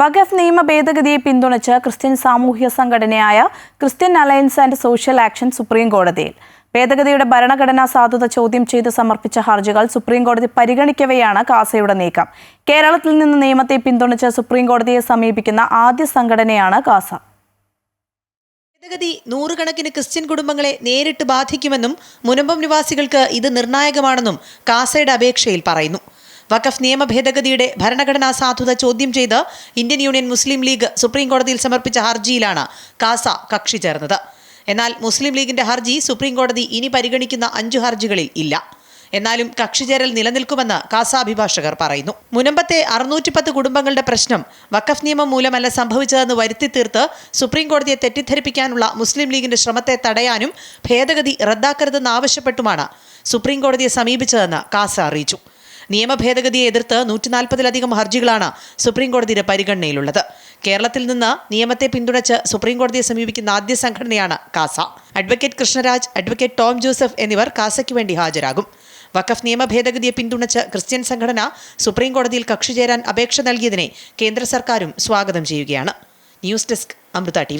വഖഫ് നിയമ ഭേദഗതിയെ പിന്തുണച്ച് ക്രിസ്ത്യൻ സാമൂഹ്യ സംഘടനയായ Christian alliance and social action supreme കോടതിയിൽ. ഭേദഗതിയുടെ ഭരണഘടനാ സാധുത ചോദ്യം ചെയ്ത് സമർപ്പിച്ച ഹർജികൾ സുപ്രീം കോടതി പരിഗണിക്കവെയാണ് കാസയുടെ നീക്കം. കേരളത്തിൽ നിന്ന് നിയമത്തെ പിന്തുണച്ച് സുപ്രീം കോടതിയെ സമീപിക്കുന്ന ആദ്യ സംഘടനയാണ് കാസ. ഭേദഗതി നൂറുകണക്കിന് ക്രിസ്ത്യൻ കുടുംബങ്ങളെ നേരിട്ട് ബാധിക്കുമെന്നും മുനമ്പം നിവാസികൾക്ക് ഇത് നിർണായകമാണെന്നും കാസയുടെ അപേക്ഷയിൽ പറയുന്നു. വഖഫ് നിയമ ഭേദഗതിയുടെ ഭരണഘടനാ സാധുത ചോദ്യം ചെയ്ത് Indian Union Muslim League supreme കോടതിയിൽ സമർപ്പിച്ച ഹർജിയിലാണ് കാസ കക്ഷി ചേർന്നത്. എന്നാൽ മുസ്ലിം ലീഗിന്റെ ഹർജി സുപ്രീം കോടതി ഇനി പരിഗണിക്കുന്ന അഞ്ചു ഹർജികളിൽ ഇല്ല. എന്നാലും കക്ഷിചേരൽ നിലനിൽക്കുമെന്ന് കാസ അഭിഭാഷകർ പറയുന്നു. മുനമ്പത്തെ അറുന്നൂറ്റി പത്ത് കുടുംബങ്ങളുടെ പ്രശ്നം വഖഫ് നിയമം മൂലമല്ല സംഭവിച്ചതെന്ന് വരുത്തി തീർത്ത് സുപ്രീം കോടതിയെ തെറ്റിദ്ധരിപ്പിക്കാനുള്ള മുസ്ലിം ലീഗിന്റെ ശ്രമത്തെ തടയാനും ഭേദഗതി റദ്ദാക്കരുതെന്ന് ആവശ്യപ്പെട്ടുമാണ് സുപ്രീം കോടതിയെ സമീപിച്ചതെന്ന് കാസ അറിയിച്ചു. നിയമ ഭേദഗതിയെ എതിർത്ത് നൂറ്റി നാൽപ്പതിലധികം ഹർജികളാണ് സുപ്രീംകോടതിയുടെ പരിഗണനയിലുള്ളത്. കേരളത്തിൽ നിന്ന് നിയമത്തെ പിന്തുണച്ച് സുപ്രീംകോടതിയെ സമീപിക്കുന്ന ആദ്യ സംഘടനയാണ് CASA. Advocate Krishnaraj advocate Tom Joseph എന്നിവർ കാസയ്ക്ക് വേണ്ടി ഹാജരാകും. വഖഫ് നിയമ ഭേദഗതിയെ പിന്തുണച്ച് ക്രിസ്ത്യൻ സംഘടന സുപ്രീംകോടതിയിൽ കക്ഷി ചേരാൻ അപേക്ഷ നൽകിയതിനെ കേന്ദ്ര സർക്കാരും സ്വാഗതം ചെയ്യുകയാണ്. News desk Amrita T